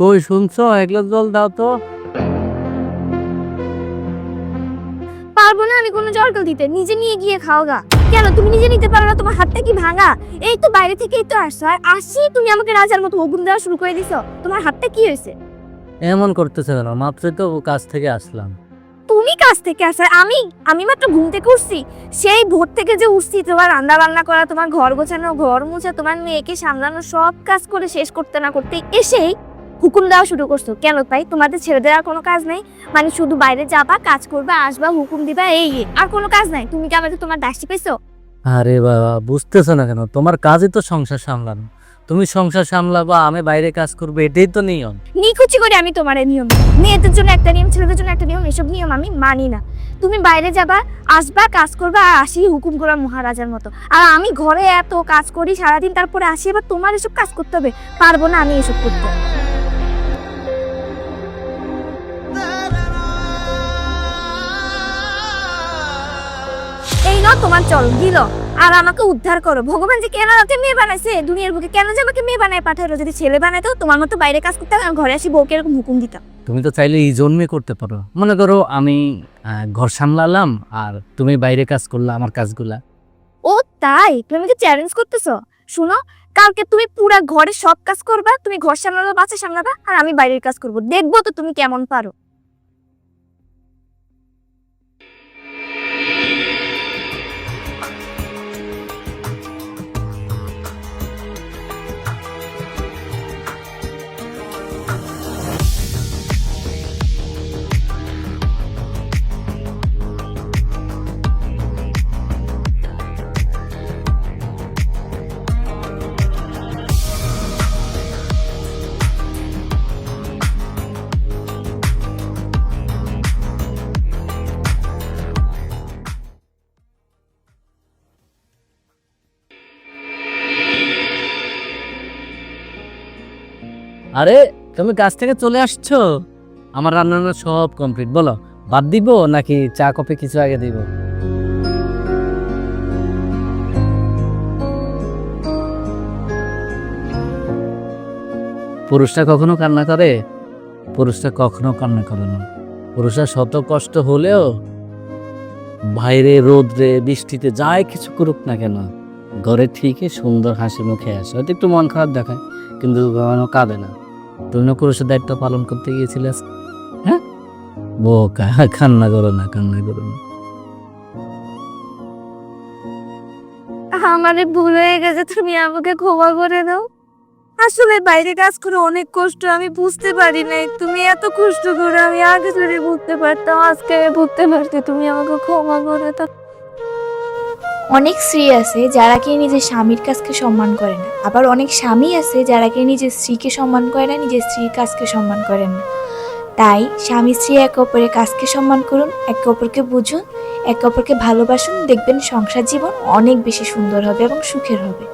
কই শুনছো? এক গ্লাস জল দাও তো। পারব না আমি কোনো জলটল দিতে। নিজে নিয়ে গিয়ে খাও গা। কেন তুমি নিজে নিতে পারো না তোমার হাতটা কি ভাঙা? এই তো বাইরে থেকেই তো আসছো। আর আসি তুমি আমাকে রাজার মতো হুকুম দেওয়া শুরু করে দিছো। তোমার হাতটা কি হয়েছে? এমন করতেছে কেন? মাত্রই তো কাজ থেকে আসলাম। তুমি কাজ থেকে আসো আমি আমি মাত্র ঘুম থেকে উঠছি। সেই ভোর থেকে যে উঠছি তোমার রান্না বান্না করা তোমার ঘর গোছানো ঘর মোছা তোমার মেয়েকে সামলানো সব কাজ করে শেষ করতে না করতে এসেই হুকুম দেওয়া শুরু করছ। কেন তাই? তোমাদের ছেড়ে দেওয়ার কোনো কাজ নেই? মানে শুধু বাইরে যাবা কাজ করবা আসবা হুকুম দিবা এই। আর কোনো কাজ নাই? তুমি কি আমাকে তোমার দাসী পেয়েছ? আরে বাবা বুঝতেছো না কেন? তোমার কাজই তো সংসার সামলানো। তুমি সংসার সামলাবা আমি বাইরে কাজ করব এটাই তো নিয়ম। নিখুচি করে আমি তোমার এই নিয়ম। মেয়েদের জন্য একটা নিয়ম ছেলেদের জন্য একটা নিয়ম এসব নিয়ম আমি মানি না। তুমি বাইরে যাবা আসবা কাজ করবা আর আসি হুকুম করা মহারাজার মতো। আর আমি ঘরে এত কাজ করি সারাদিন তারপরে আসি এবার তোমার এসব কাজ করতে হবে। পারব না আমি এসব করতে। তোমার চল দিল আর আমাকে উদ্ধার করো। ভগবান যে কেন আমাকে মেয়ে বানাইছে? দুনিয়ার বুকে কেন যে আমাকে মেয়ে বানায় পাঠালো যদি ছেলে বানাইতো তোমার মতো বাইরে কাজ করতে আমি ঘরে আসি বউকে এরকম হুকুম দিতাম। তুমি তো চাইলে এই জন্মে করতে পারো। মনে করো আমি ঘর সামলালাম আর তুমি বাইরে কাজ করলা আমার কাজগুলা। ও তাই? তুমি আমাকে চ্যালেঞ্জ করতেছো? শুনো কালকে তুমি পুরা ঘরে সব কাজ করবা তুমি ঘর সামলাবা বাচ্চা সামলাবা আর আমি বাইরের কাজ করব। দেখব তো তুমি কেমন পারো। আরে, তুমি কাজ থেকে চলে আসছো? আমার রান্না সব কমপ্লিট বলো। বাদ দিব নাকি চা, কফি কিছু আগে দিব? পুরুষটা কখনো কান্না করে? পুরুষটা কখনো কান্না করে না। পুরুষরা শত কষ্ট হলেও বাইরে রোদ্রে, বৃষ্টিতে যাই কিছু করুক না কেন, ঘরে ঠিকই সুন্দর হাসি মুখে আসে। হয়তো একটু মন খারাপ দেখায়, কিন্তু কখনো কাঁদে না। তুমি না পুরুষের দায়িত্ব পালন করতে গিয়েছিলে। হ্যাঁ? বোকা, কান্না করো না, কান্না করো না। আমারে ভুল হয়ে গেছে, তুমি আমাকে ক্ষমা করে দাও। আসলে বাইরে কাজ করে অনেক কষ্ট, আমি বুঝতে পারি নাই। তুমি এত কষ্ট করে আমি আগে যদি বুঝতে পারতাম, আজকে বুঝতে পারতে তুমি আমাকে ক্ষমা করে দাও। অনেক স্ত্রী আছে যারা কি নিজের স্বামীর কাজকে সম্মান করে না। আবার অনেক স্বামী আছে যারা কি নিজের স্ত্রীকে সম্মান করে না, নিজের স্ত্রীর কাজকে সম্মান করে না। তাই স্বামী স্ত্রী একে অপরের কাজকে সম্মান করুন, একে অপরকে বুঝুন, একে অপরকে ভালোবাসুন, দেখবেন সংসার জীবন অনেক বেশি সুন্দর হবে এবং সুখের হবে।